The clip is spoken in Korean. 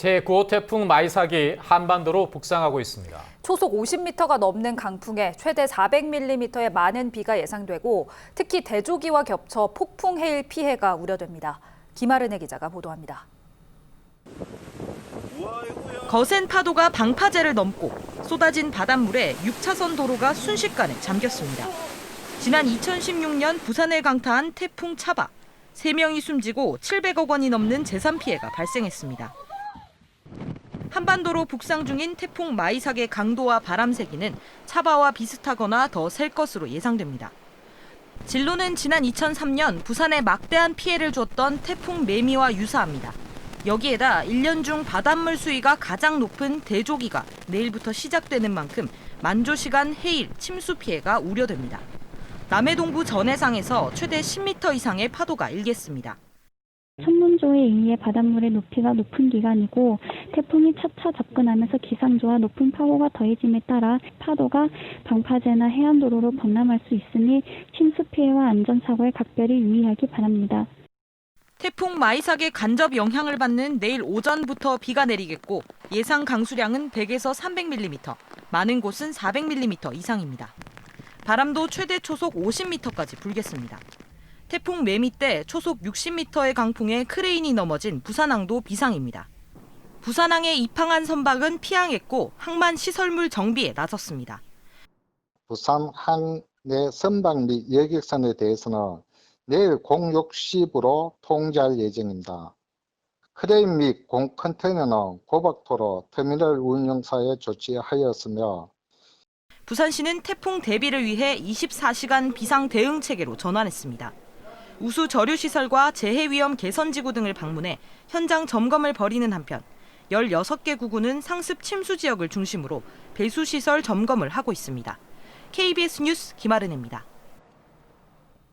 제9호 태풍 마이삭이 한반도로 북상하고 있습니다. 초속 50m가 넘는 강풍에 최대 400mm의 많은 비가 예상되고 특히 대조기와 겹쳐 폭풍 해일 피해가 우려됩니다. 김아른의 기자가 보도합니다. 거센 파도가 방파제를 넘고 쏟아진 바닷물에 6차선 도로가 순식간에 잠겼습니다. 지난 2016년 부산을 강타한 태풍 차바. 3명이 숨지고 700억 원이 넘는 재산 피해가 발생했습니다. 한반도로 북상 중인 태풍 마이삭의 강도와 바람 세기는 차바와 비슷하거나 더 셀 것으로 예상됩니다. 진로는 지난 2003년 부산에 막대한 피해를 줬던 태풍 매미와 유사합니다. 여기에다 1년 중 바닷물 수위가 가장 높은 대조기가 내일부터 시작되는 만큼 만조 시간 해일, 침수 피해가 우려됩니다. 남해동부 전해상에서 최대 10m 이상의 파도가 일겠습니다. 천문조에 의해 바닷물의 높이가 높은 기간이고 태풍이 차차 접근하면서 기상조와 높은 파고가 더해짐에 따라 파도가 방파제나 해안도로로 범람할 수 있으니 침수 피해와 안전사고에 각별히 유의하기 바랍니다. 태풍 마이삭의 간접 영향을 받는 내일 오전부터 비가 내리겠고 예상 강수량은 100에서 300mm, 많은 곳은 400mm 이상입니다. 바람도 최대 초속 50m까지 불겠습니다. 태풍 매미 때 초속 60m의 강풍에 크레인이 넘어진 부산항도 비상입니다. 부산항에 입항한 선박은 피항했고 항만 시설물 정비에 나섰습니다. 부산 항 내 선박 및 여객선에 대해서는 내일 0610으로 통제할 예정입니다. 크레인 및 공 컨테이너는 고박도로 터미널 운영사에 조치하였으며 부산시는 태풍 대비를 위해 24시간 비상 대응 체계로 전환했습니다. 우수 저류 시설과 재해 위험 개선 지구 등을 방문해 현장 점검을 벌이는 한편 16개 구구는 상습 침수 지역을 중심으로 배수 시설 점검을 하고 있습니다. KBS 뉴스 김아른입니다.